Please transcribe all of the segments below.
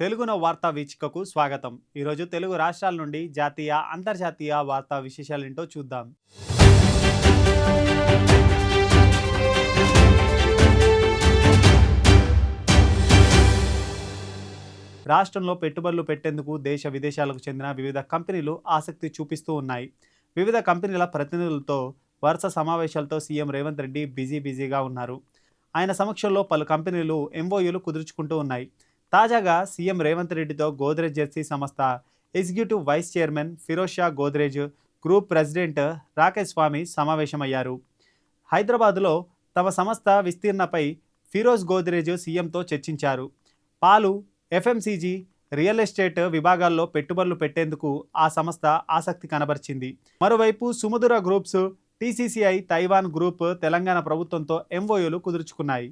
తెలుగున వార్తా వీచికకు స్వాగతం. ఈరోజు తెలుగు రాష్ట్రాల నుండి జాతీయ అంతర్జాతీయ వార్తా విశేషాలేంటో చూద్దాం. రాష్ట్రంలో పెట్టుబడులు పెట్టేందుకు దేశ విదేశాలకు చెందిన వివిధ కంపెనీలు ఆసక్తి చూపిస్తూ ఉన్నాయి. వివిధ కంపెనీల ప్రతినిధులతో వరుస సమావేశాలతో సీఎం రేవంత్ రెడ్డి బిజీ బిజీగా ఉన్నారు. ఆయన సమక్షంలో పలు కంపెనీలు ఎంఓయూలు కుదుర్చుకుంటూ ఉన్నాయి. తాజాగా సీఎం రేవంత్ రెడ్డితో గోద్రేజ్ జెర్సీ సంస్థ executive vice chairman Firoz Shah Godrej group president Rakesh Swamy సమావేశమయ్యారు. హైదరాబాదులో తమ సంస్థ విస్తీర్ణపై ఫిరోజ్ గోద్రేజ్ సీఎంతో చర్చించారు. పాలు ఎఫ్ఎంసీజీ రియల్ ఎస్టేట్ విభాగాల్లో పెట్టుబడులు పెట్టేందుకు ఆ సంస్థ ఆసక్తి కనబరిచింది. మరోవైపు Sumadhura groups TCCI Taiwan group Telangana ప్రభుత్వంతో ఎంఓయూలు కుదుర్చుకున్నాయి.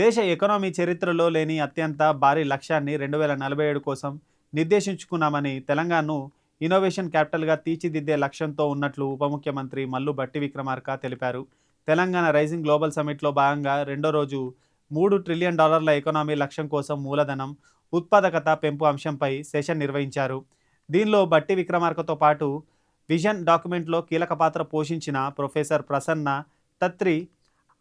దేశ ఎకనామీ చరిత్రలో లేని అత్యంత భారీ లక్ష్యాన్ని రెండు వేల నలభై ఏడు కోసం నిర్దేశించుకున్నామని తెలంగాణను ఇన్నోవేషన్ క్యాపిటల్గా తీర్చిదిద్దే లక్ష్యంతో ఉన్నట్లు ఉప ముఖ్యమంత్రి మల్లు బట్టి విక్రమార్క తెలిపారు. తెలంగాణ రైజింగ్ గ్లోబల్ సమిట్లో భాగంగా రెండో రోజు మూడు ట్రిలియన్ డాలర్ల ఎకనామీ లక్ష్యం కోసం మూలధనం ఉత్పాదకత పెంపు అంశంపై సెషన్ నిర్వహించారు. దీనిలో బట్టి విక్రమార్కతో పాటు విజన్ డాక్యుమెంట్లో కీలక పాత్ర పోషించిన professor Prasanna Tatri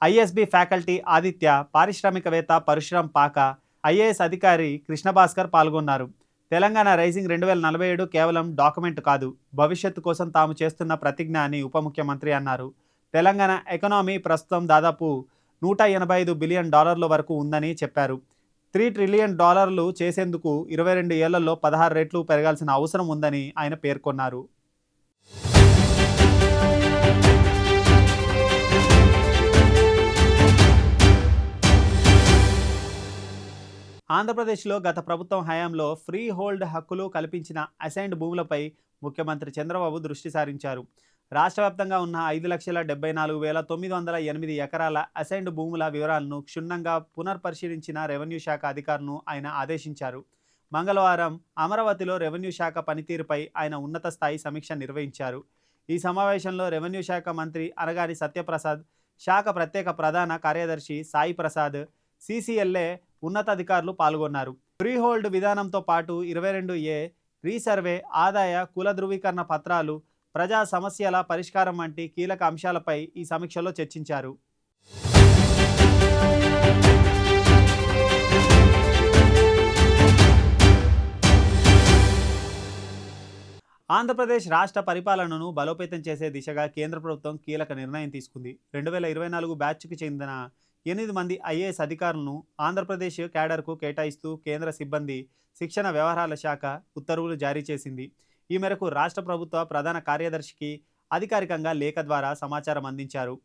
ISB faculty Aditya పారిశ్రామికవేత్త పరశురాం పాక ఐఏఎస్ అధికారి కృష్ణభాస్కర్ పాల్గొన్నారు. తెలంగాణ రైజింగ్ రెండు వేల నలభై ఏడు కేవలం డాక్యుమెంట్ కాదు భవిష్యత్తు కోసం తాము చేస్తున్న ప్రతిజ్ఞ అని ఉప ముఖ్యమంత్రి అన్నారు. తెలంగాణ ఎకనామీ ప్రస్తుతం దాదాపు నూట ఎనభై ఐదు బిలియన్ డాలర్ల వరకు ఉందని చెప్పారు. త్రీ ట్రిలియన్ డాలర్లు చేసేందుకు ఇరవై రెండు ఏళ్ళలో పదహారు రెట్లు పెరగాల్సిన అవసరం ఉందని ఆయన పేర్కొన్నారు. ఆంధ్రప్రదేశ్లో గత ప్రభుత్వం హయాంలో ఫ్రీ హోల్డ్ హక్కులు కల్పించిన అసైన్డ్ భూములపై ముఖ్యమంత్రి చంద్రబాబు దృష్టి సారించారు. రాష్ట్ర వ్యాప్తంగా ఉన్న ఐదు లక్షల డెబ్బై నాలుగు వేల తొమ్మిది వందల ఎనిమిది ఎకరాల అసైన్డ్ భూముల వివరాలను క్షుణ్ణంగా పునర్పరిశీలించిన రెవెన్యూ శాఖ అధికారులను ఆయన ఆదేశించారు. మంగళవారం అమరావతిలో రెవెన్యూ శాఖ పనితీరుపై ఆయన ఉన్నత స్థాయి సమీక్ష నిర్వహించారు. ఈ సమావేశంలో రెవెన్యూ శాఖ మంత్రి అనగాని సత్యప్రసాద్ శాఖ ప్రత్యేక ప్రధాన కార్యదర్శి సాయి ప్రసాద్ సిసిఎల్ఏ ఉన్నతాధికారులు పాల్గొన్నారు. ఫ్రీహోల్డ్ విధానంతో పాటు ఇరవై రెండు ఏ రీసర్వే ఆదాయ కుల ధృవీకరణ పత్రాలు ప్రజా సమస్యల పరిష్కారం వంటి కీలక అంశాలపై ఈ సమీక్షలో చర్చించారు. ఆంధ్రప్రదేశ్ రాష్ట్ర పరిపాలనను బలోపేతం చేసే దిశగా కేంద్ర ప్రభుత్వం కీలక నిర్ణయం తీసుకుంది. రెండు వేల ఇరవై నాలుగు బ్యాచ్కు చెందిన ఎనిమిది మంది ఐఏఎస్ అధికారులను ఆంధ్రప్రదేశ్ క్యాడర్కు కేటాయిస్తూ కేంద్ర సిబ్బంది శిక్షణ వ్యవహారాల శాఖ ఉత్తర్వులు జారీ చేసింది. ఈ మేరకు రాష్ట్ర ప్రభుత్వ ప్రధాన కార్యదర్శికి అధికారికంగా లేఖ ద్వారా సమాచారం అందించారు.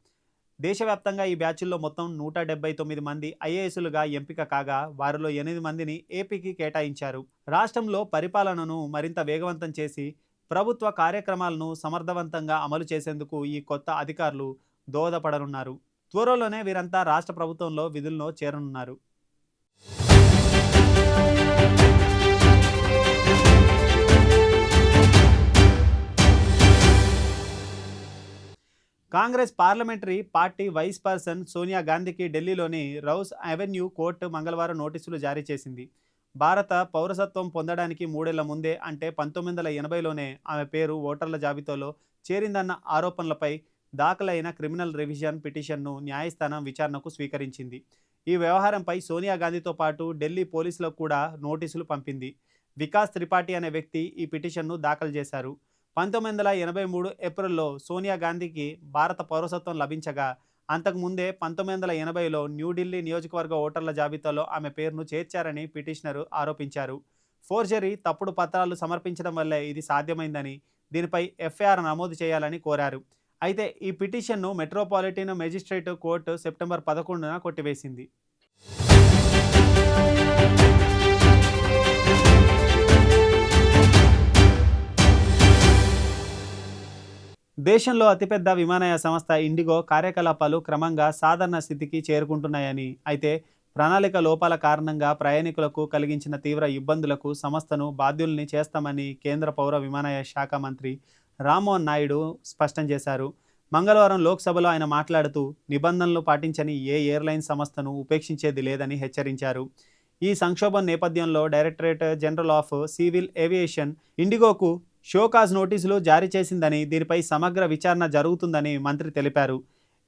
దేశవ్యాప్తంగా ఈ బ్యాచ్ల్లో మొత్తం నూట డెబ్బై తొమ్మిది మంది ఐఏఎస్లుగా ఎంపిక కాగా వారిలో ఎనిమిది మందిని ఏపీకి కేటాయించారు. రాష్ట్రంలో పరిపాలనను మరింత వేగవంతం చేసి ప్రభుత్వ కార్యక్రమాలను సమర్థవంతంగా అమలు చేసేందుకు ఈ కొత్త అధికారులు దోహదపడనున్నారు. త్వరలోనే వీరంతా రాష్ట్ర ప్రభుత్వంలో విధుల్లో చేరనున్నారు. Congress parliamentary party vice person Sonia గాంధీకి ఢిల్లీలోని రౌస్ అవెన్యూ కోర్టు మంగళవారం నోటీసులు జారీ చేసింది. భారత పౌరసత్వం పొందడానికి మూడేళ్ళ ముందే అంటే పంతొమ్మిది వందల ఎనభైలోనే ఆమె పేరు ఓటర్ల జాబితాలో చేరిందన్న ఆరోపణలపై దాఖలైన క్రిమినల్ రివిజన్ పిటిషన్ను న్యాయస్థానం విచారణకు స్వీకరించింది. ఈ వ్యవహారంపై సోనియా గాంధీతో పాటు ఢిల్లీ పోలీసులకు కూడా నోటీసులు పంపింది. వికాస్ త్రిపాఠి అనే వ్యక్తి ఈ పిటిషన్ను దాఖలు చేశారు. పంతొమ్మిది వందల ఎనభై మూడు ఏప్రిల్లో సోనియా గాంధీకి భారత పౌరసత్వం లభించగా అంతకుముందే పంతొమ్మిది వందల ఎనభైలో న్యూఢిల్లీ నియోజకవర్గ ఓటర్ల జాబితాలో ఆమె పేరును చేర్చారని పిటిషనర్ ఆరోపించారు. ఫోర్జరీ తప్పుడు పత్రాలు సమర్పించడం వల్లే ఇది సాధ్యమైందని దీనిపై ఎఫ్ఐఆర్ నమోదు చేయాలని కోరారు. అయితే ఈ పిటిషన్ను మెట్రోపాలిటన్ మెజిస్ట్రేట్ కోర్టు సెప్టెంబర్ పదకొండున కొట్టివేసింది. దేశంలో అతిపెద్ద విమానయాన సంస్థ ఇండిగో కార్యకలాపాలు క్రమంగా సాధారణ స్థితికి చేరుకుంటున్నాయని అయితే ప్రణాళిక లోపాల కారణంగా ప్రయాణికులకు కలిగించిన తీవ్ర ఇబ్బందులకు సంస్థను బాధ్యుల్ని చేస్తామని కేంద్ర పౌర విమానయాన శాఖ మంత్రి రామ్మోహన్ నాయుడు స్పష్టం చేశారు. మంగళవారం లోక్సభలో ఆయన మాట్లాడుతూ నిబంధనలు పాటించని ఏ ఎయిర్లైన్ సంస్థను ఉపేక్షించేది లేదని హెచ్చరించారు. ఈ సంక్షోభం నేపథ్యంలో directorate general of civil aviation ఇండిగోకు show cause నోటీసులు జారీ చేసిందని దీనిపై సమగ్ర విచారణ జరుగుతుందని మంత్రి తెలిపారు.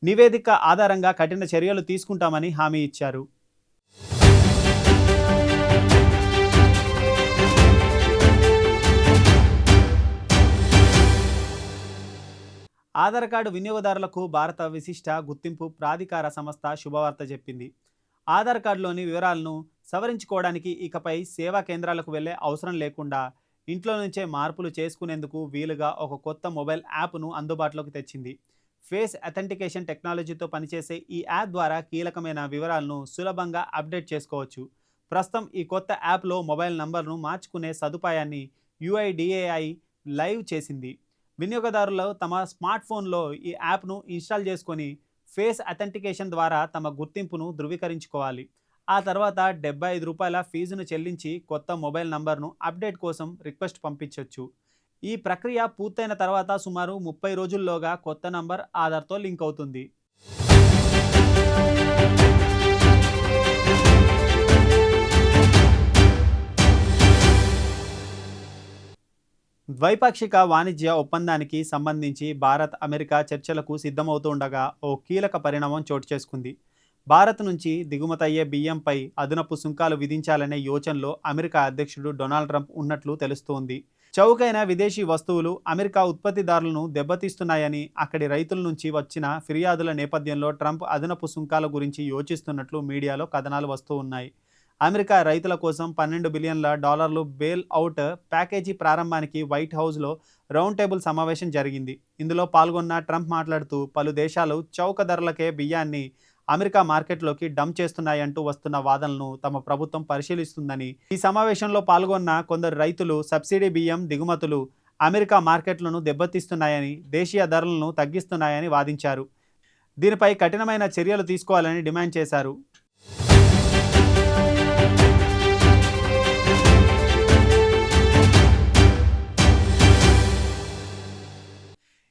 నివేదిక ఆధారంగా కఠిన చర్యలు తీసుకుంటామని హామీ ఇచ్చారు. ఆధార్ కార్డు వినియోగదారులకు భారత విశిష్ట గుర్తింపు ప్రాధికార సంస్థ శుభవార్త చెప్పింది. ఆధార్ కార్డులోని వివరాలను సవరించుకోవడానికి ఇకపై సేవా కేంద్రాలకు వెళ్ళే అవసరం లేకుండా ఇంట్లో నుంచే మార్పులు చేసుకునేందుకు వీలుగా ఒక కొత్త మొబైల్ యాప్ను అందుబాటులోకి తెచ్చింది. ఫేస్ అథెంటికేషన్ టెక్నాలజీతో పనిచేసే ఈ యాప్ ద్వారా కీలకమైన వివరాలను సులభంగా అప్డేట్ చేసుకోవచ్చు. ప్రస్తుతం ఈ కొత్త యాప్లో మొబైల్ నంబర్ను మార్చుకునే సదుపాయాన్ని యుఐడిఏఐ లైవ్ చేసింది. వినియోగదారులు తమ స్మార్ట్ ఫోన్లో ఈ యాప్ను ఇన్స్టాల్ చేసుకొని ఫేస్ అథెంటికేషన్ ద్వారా తమ గుర్తింపును ధృవీకరించుకోవాలి. ఆ తర్వాత డెబ్బై ఐదు రూపాయల ఫీజును చెల్లించి కొత్త మొబైల్ నంబర్ను అప్డేట్ కోసం రిక్వెస్ట్ పంపించవచ్చు ఈ ప్రక్రియ పూర్తయిన తర్వాత సుమారు ముప్పై రోజుల్లోగా కొత్త నంబర్ ఆధార్తో లింక్ అవుతుంది. ద్వైపాక్షిక వాణిజ్య ఒప్పందానికి సంబంధించి భారత్ అమెరికా చర్చలకు సిద్ధమవుతుండగా ఓ కీలక పరిణామం చోటు చేసుకుంది. భారత్ నుంచి దిగుమతయ్యే బియ్యంపై అదనపు సుంకాలు విధించాలనే యోచనలో అమెరికా అధ్యక్షుడు డొనాల్డ్ ట్రంప్ ఉన్నట్లు తెలుస్తోంది. చౌకైన విదేశీ వస్తువులు అమెరికా ఉత్పత్తిదారులను దెబ్బతీస్తున్నాయని అక్కడి రైతుల నుంచి వచ్చిన ఫిర్యాదుల నేపథ్యంలో ట్రంప్ అదనపు సుంకాల గురించి యోచిస్తున్నట్లు మీడియాలో కథనాలు వస్తూ ఉన్నాయి. అమెరికా రైతుల కోసం పన్నెండు బిలియన్ల డాలర్లు బెయిల్ అవుట్ ప్యాకేజీ ప్రారంభానికి వైట్ హౌస్లో రౌండ్ టేబుల్ సమావేశం జరిగింది. ఇందులో పాల్గొన్న ట్రంప్ మాట్లాడుతూ పలు దేశాలు చౌక ధరలకే బియ్యాన్ని అమెరికా మార్కెట్లోకి డంప్ చేస్తున్నాయంటూ వస్తున్న వాదనలను తమ ప్రభుత్వం పరిశీలిస్తుందని. ఈ సమావేశంలో పాల్గొన్న కొందరు రైతులు సబ్సిడీ బియ్యం దిగుమతులు అమెరికా మార్కెట్లను దెబ్బతీస్తున్నాయని దేశీయ ధరలను తగ్గిస్తున్నాయని వాదించారు. దీనిపై కఠినమైన చర్యలు తీసుకోవాలని డిమాండ్ చేశారు.